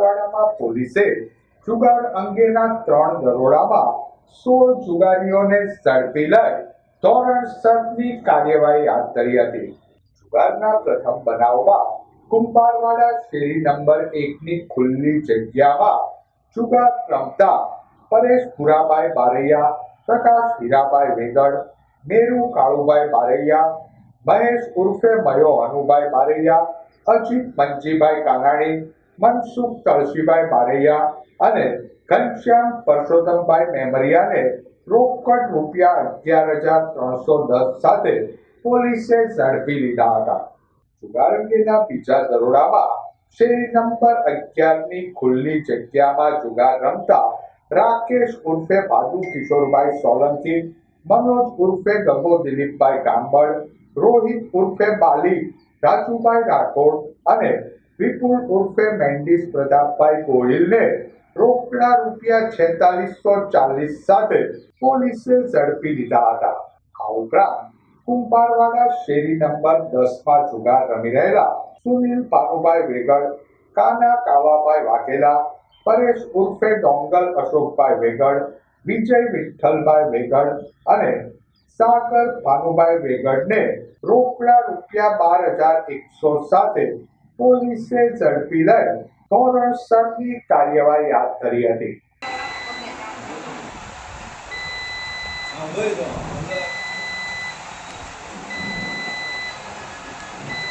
કુંભારવાડામાં પોલીસે જુગાર અંગેના ત્રણ દરોડામાં સોળ જુગારીઓને ઝડપી લઈ ધોરણસરની કાર્યવાહી હાથ ધરી હતી. જુગારના પ્રથમ બનાવમાં કુંભારવાડા શેરી નંબર એકની ખુલ્લી જગ્યામાં જુગાર રમતા પરેશ ભુરાભાઈ બારૈયા, પ્રકાશ હીરાભાઈ વેગડ, મેરુ કાળુભાઈ બારૈયા, મહેશ ઉર્ફે મયો હનુભાઈ બારૈયા, અજીત મંજીભાઈ કાનાણી મનસુખ તળસીભાઈ બારૈયા અને ઘનશ્યામ પરસોત્તમભાઈ મેમરિયાને રોકડ રૂપિયા અગિયાર હજાર ત્રણસો દસ સાથે પોલીસે ઝડપી લીધા હતા. જુગાર અંગેના બીજા દરોડામાં શેરી નંબર અગિયારની ખુલ્લી જગ્યામાં જુગાર રમતા રાકેશ ઉર્ફે ભાદુ કિશોરભાઈ સોલંકી, મનોજ ઉર્ફે ગગો દિલીપભાઈ ગાંબડ રોહિત ઉર્ફે બાલી, રાજુભાઈ રાઠોડ અને વિપુલ ઉર્ફે મેન્ડિસ પ્રતાપભાઈ ગોહિલને રોકડા રૂપિયા છેતાલીસો ચાલીસ સાથે પોલીસે ઝડપી લીધા હતા. આ ઉપરાંત કુંભારવાડા શેરી નંબર દસમાં જુગાર રમી રહેલા સુનિલ પાનુભાઈ વેગડ, કાના કાવાભાઈ વાઘેલા, પરેશ ઉર્ફે ડોંગલ અશોકભાઈ વેગડ, વિજય વિઠ્ઠલભાઈ વેગડ અને સાગર ભાનુભાઈ વેગડને રોકડા રૂપિયા બાર હજાર એકસો સાથે પોલીસે ઝડપી લઈ ધોરણસરની કાર્યવાહી હાથ ધરી હતી?